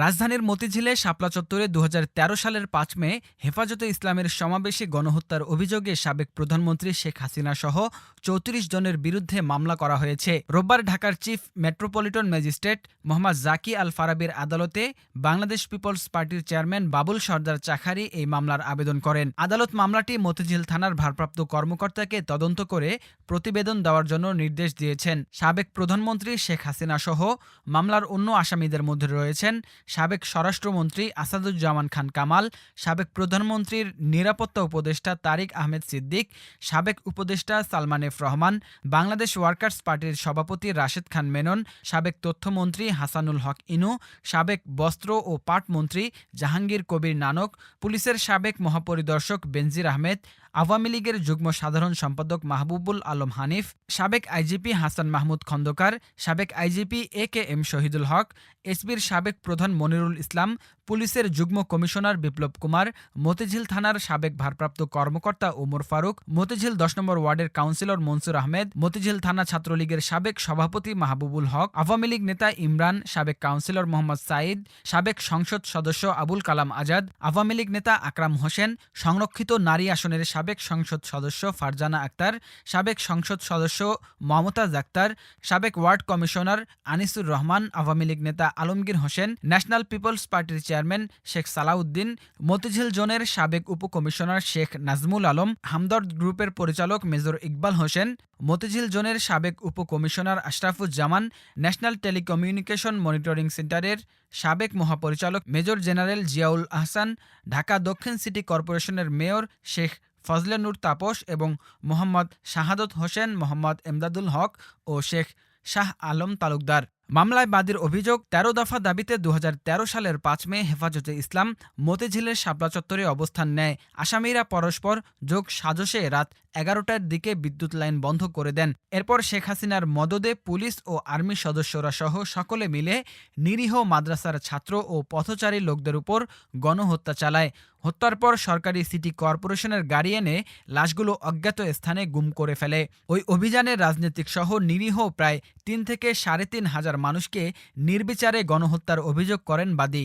রাজধানীর মতিঝিলে শাপলা চত্বরে দু হাজার তেরো সালের পাঁচ মে হেফাজতে ইসলামের সমাবেশে গণহত্যার অভিযোগে সাবেক প্রধানমন্ত্রী শেখ হাসিনা সহ চৌত্রিশ জনের বিরুদ্ধে মামলা করা হয়েছে। রোববার ঢাকার chief metropolitan magistrate Mohammad Zaki Al ফারাবির আদালতে বাংলাদেশ পিপলস পার্টির চেয়ারম্যান বাবুল সর্দার চাখারি এই মামলার আবেদন করেন। আদালত মামলাটি মতিঝিল থানার ভারপ্রাপ্ত কর্মকর্তাকে তদন্ত করে প্রতিবেদন দেওয়ার জন্য নির্দেশ দিয়েছেন। সাবেক প্রধানমন্ত্রী শেখ হাসিনা সহ মামলার অন্য আসামিদের মধ্যে রয়েছেন সাবেক স্বরাষ্ট্রমন্ত্রী আসাদুজ্জামান খান কামাল, সাবেক প্রধানমন্ত্রীর নিরাপত্তা উপদেষ্টা তারিক আহমেদ সিদ্দিক, সাবেক উপদেষ্টা সালমান এফ রহমান, বাংলাদেশ ওয়ার্কার্স পার্টির সভাপতি রাশেদ খান মেনন, সাবেক তথ্যমন্ত্রী হাসানুল হক ইনু, সাবেক বস্ত্র ও পাট মন্ত্রী জাহাঙ্গীর কবির নানক, পুলিশের সাবেক মহাপরিদর্শক বেনজির আহমেদ আওয়ামী লীগের যুগ্ম সাধারণ সম্পাদক মাহবুবুল আলম হানিফ, সাবেক আইজিপি হাসান মাহমুদ খন্দকার, সাবেক IGP A K M Shahidul Haque, এসবির সাবেক প্রধান মনিরুল ইসলাম, পুলিশের যুগ্ম কমিশনার বিপ্লব কুমার, মতিঝিল থানার সাবেক ভারপ্রাপ্ত কর্মকর্তা ওমর ফারুক, মতিঝিল দশ নম্বর ওয়ার্ডের কাউন্সিলর মনসুর আহমেদ, মতিঝিল থানা ছাত্রলীগের সাবেক সভাপতি মাহবুবুল হক, আওয়ামী লীগ নেতা ইমরান, সাবেক কাউন্সিলর মোহাম্মদ সাইদ সাবেক সংসদ সদস্য আবুল কালাম আজাদ, আওয়ামী লীগ নেতা আকরাম হোসেন, সংরক্ষিত নারী আসনের সাবেক সংসদ সদস্য ফারজানা আক্তার, সাবেক সংসদ সদস্য মমতাজ আক্তার, সাবেক ward commissioner Anisur Rahman, Awami League নেতা আলমগীর হোসেন, ন্যাশনাল পিপলস পার্টির চেয়ারম্যান শেখ সালাউদ্দিন, মতিঝিল জোনের সাবেক উপকমিশনার শেখ নাজমুল আলম, হামদর্দ গ্রুপের পরিচালক মেজর ইকবাল হোসেন, মতিঝিল জোনের সাবেক উপকমিশনার আশরাফুজ্জামান, ন্যাশনাল টেলিকমিউনিকেশন মনিটরিং সেন্টারের সাবেক মহাপরিচালক মেজর জেনারেল জিয়াউল আহসান, ঢাকা দক্ষিণ সিটি কর্পোরেশনের মেয়র শেখ ফজলে নূর তাপস এবং মোহাম্মদ শাহাদত হোসেন, মোহাম্মদ এমদাদুল হক ও শেখ শাহ আলম তালুকদার। মামলায় বাদীর অভিযোগ তেরো দফা দাবিতে দু হাজার তেরো সালের পাঁচ মে হেফাজতে ইসলাম মতিঝিলের শাপলা চত্বরে অবস্থান নেয়। আসামিরা পরস্পর যোগ সাজসে রাত এগারোটার দিকে বিদ্যুৎ লাইন বন্ধ করে দেন। এরপর শেখ হাসিনার মদদে পুলিশ ও আর্মি সদস্যরা সহ সকলে মিলে নিরীহ মাদ্রাসার ছাত্র ও পথচারী লোকদের উপর গণহত্যা চালায়। হত্যার পর সরকারি সিটি কর্পোরেশনের গাড়ি এনে লাশগুলো অজ্ঞাত স্থানে গুম করে ফেলে। ওই অভিযানে রাজনৈতিক সহ নিরীহ প্রায় তিন থেকে সাড়ে তিন হাজার মানুষকে নির্বিচারে গণহত্যার অভিযোগ করেন বাদী।